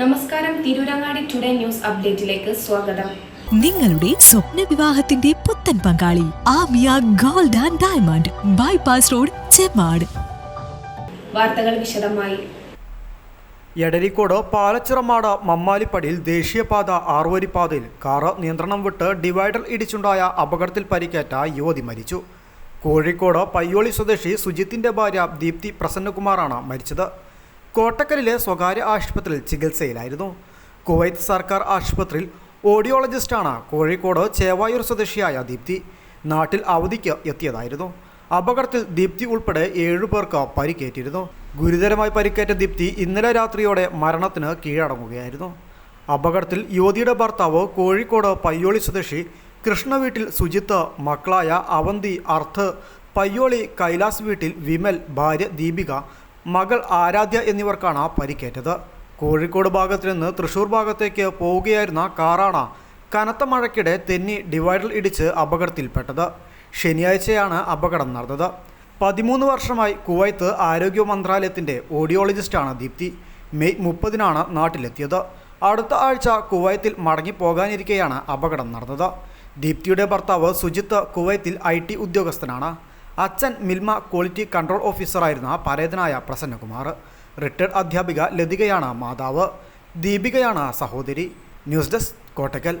നമസ്കാരം Tirurangadi today news അപ്ഡേറ്റിലേക്ക് സ്വാഗതം. നിങ്ങളുടെ സ്വപ്ന വിവാഹത്തിന്റെ പുത്തൻ പങ്കാളി Amiya gold and diamond bypass road Chemmad. വാർത്തകൾ വിശദമായി. എടരിക്കോട് പാലച്ചിറമാട് മമ്മാലിപ്പടിയിൽ ദേശീയപാത ആറുവരിപ്പാതയിൽ കാറ് നിയന്ത്രണം വിട്ട് ഡിവൈഡർ ഇടിച്ചുണ്ടായ അപകടത്തിൽ പരിക്കേറ്റ യുവതി മരിച്ചു. കോഴിക്കോട് പയ്യോളി സ്വദേശി സുജിത്തിന്റെ ഭാര്യ ദീപ്തി പ്രസന്നകുമാറാണ് മരിച്ചത്. കോട്ടക്കലിലെ സ്വകാര്യ ആശുപത്രിയിൽ ചികിത്സയിലായിരുന്നു. കുവൈത്ത് സർക്കാർ ആശുപത്രിയിൽ ഓഡിയോളജിസ്റ്റാണ് കോഴിക്കോട് ചേവായൂർ സ്വദേശിയായ ദീപ്തി. നാട്ടിൽ അവധിക്ക് എത്തിയതായിരുന്നു. അപകടത്തിൽ ദീപ്തി ഉൾപ്പെടെ ഏഴു പേർക്ക് പരിക്കേറ്റിരുന്നു. ഗുരുതരമായി പരിക്കേറ്റ ദീപ്തി ഇന്നലെ രാത്രിയോടെ മരണത്തിന് കീഴടങ്ങുകയായിരുന്നു. അപകടത്തിൽ യുവതിയുടെ ഭർത്താവ് കോഴിക്കോട് പയ്യോളി സ്വദേശി കൃഷ്ണ വീട്ടിൽ സുജിത്ത് മക്കളായ അവന്തി അർത്ഥ് പയ്യോളി കൈലാസ് വീട്ടിൽ വിമൽ ഭാര്യ ദീപിക മകൾ ആരാധ്യ എന്നിവർക്കാണ് പരിക്കേറ്റത്. കോഴിക്കോട് ഭാഗത്ത് നിന്ന് തൃശൂർ ഭാഗത്തേക്ക് പോവുകയായിരുന്ന കാറാണ് കനത്ത മഴയ്ക്കിടെ തെന്നി ഡിവൈഡറിൽ ഇടിച്ച് അപകടത്തിൽപ്പെട്ടത്. ശനിയാഴ്ചയാണ് അപകടം നടന്നത്. പതിമൂന്ന് വർഷമായി കുവൈത്ത് ആരോഗ്യ മന്ത്രാലയത്തിന്റെ ഓഡിയോളജിസ്റ്റാണ് ദീപ്തി. മെയ് മുപ്പതിനാണ് നാട്ടിലെത്തിയത്. അടുത്ത ആഴ്ച കുവൈത്തിൽ മടങ്ങിപ്പോകാനിരിക്കെയാണ് അപകടം നടന്നത്. ദീപ്തിയുടെ ഭർത്താവ് സുജിത്ത് കുവൈത്തിൽ ഐ ഉദ്യോഗസ്ഥനാണ്. അച്ഛൻ മിൽമ ക്വാളിറ്റി കൺട്രോൾ ഓഫീസറായിരുന്ന പരേതനായ പ്രസന്നകുമാർ. റിട്ടയർഡ് അധ്യാപിക ലതികയാണ് മാതാവ്. ദീപികയാണ് സഹോദരി. News desk Kottakkal.